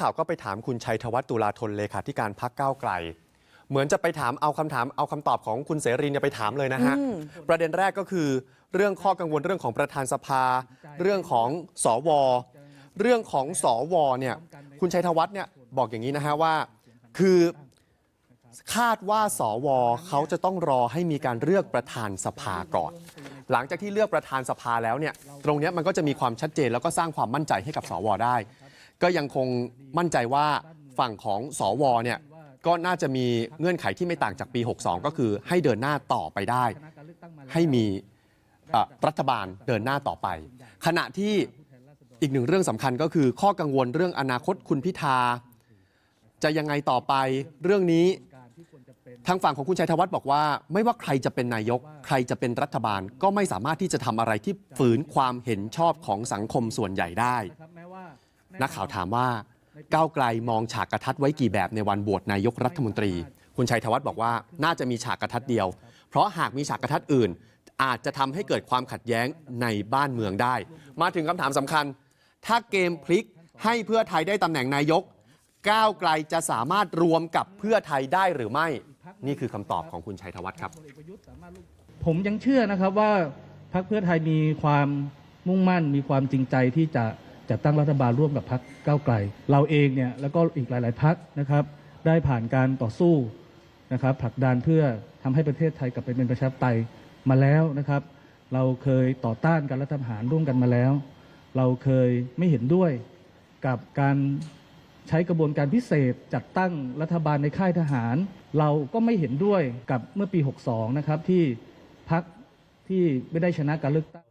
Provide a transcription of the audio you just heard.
ข่าวก็ไปถามคุณชัยธวัฒน์ตุลาธนเลขาธิการพักก้าวไกล เหมือนจะไปถามเอาคำถามเอาคำตอบของคุณเสรีเนี่ยไปถามเลยนะฮะ ประเด็นแรกก็คือเรื่องข้อกังวลเรื่องของประธานสภา เรื่องของสว เรื่องของสวเนี่ยคุณชัยธวัฒน์เนี่ยบอกอย่างนี้นะฮะว่า คือคาดว่าสวเขาจะต้องรอให้มีการเลือกประธานสภาก่อน หลังจากที่เลือกประธานสภาแล้วเนี่ยตรงเนี้ยมันก็จะมีความชัดเจนแล้วก็สร้างความมั่นใจให้กับสวได้ ก็ยังคงมั่นใจว่าฝั่งของสวเนี่ยก็น่าจะมีเงื่อนไขที่ไม่ต่างจากปี 62 ก็คือให้เดินหน้าต่อไปได้ ให้มีรัฐบาลเดินหน้าต่อไป ขณะที่อีกหนึ่งเรื่องสำคัญก็คือข้อกังวลเรื่องอนาคตคุณพิธา จะยังไงต่อไปเรื่องนี้ ทางฝั่งของคุณชัยธวัฒน์บอกว่า ไม่ว่าใครจะเป็นนายก ใครจะเป็นรัฐบาล ก็ไม่สามารถที่จะทำอะไรที่ฝืนความเห็นชอบของสังคมส่วนใหญ่ได้ นักข่าวถามว่าก้าวไกลมองฉากกระทัดไว้กี่แบบในวันบวชนายกรัฐมนตรี คุณชัยธวัฒน์บอกว่าน่าจะมีฉากกระทัดเดียว เพราะหากมีฉากกระทัดอื่น อาจจะทำให้เกิดความขัดแย้งในบ้านเมืองได้ มาถึงคำถามสำคัญ ถ้าเกมพลิกให้เพื่อไทยได้ตำแหน่งนายก ก้าวไกลจะสามารถรวมกับเพื่อไทยได้หรือไม่ นี่คือคำตอบของคุณชัยธวัฒน์ครับ ผมยังเชื่อนะครับว่าพรรคเพื่อไทยมีความมุ่งมั่นมีความจริงใจที่จะ จัดตั้งรัฐบาลร่วมกับพรรคก้าวไกล เราเองเนี่ยแล้วก็อีกหลาย ๆพรรคนะครับ ได้ผ่านการต่อสู้นะครับผลักดันเพื่อทำให้ประเทศไทยกลับไปเป็นประชาธิปไตยมาแล้วนะครับ เราเคยต่อต้านการรัฐประหารร่วมกันมาแล้ว เราเคยไม่เห็นด้วยกับการใช้กระบวนการพิเศษจัดตั้งรัฐบาลในค่ายทหาร เราก็ไม่เห็นด้วยกับเมื่อปี 62 นะครับที่พักที่ไม่ได้ชนะการเลือกตั้ง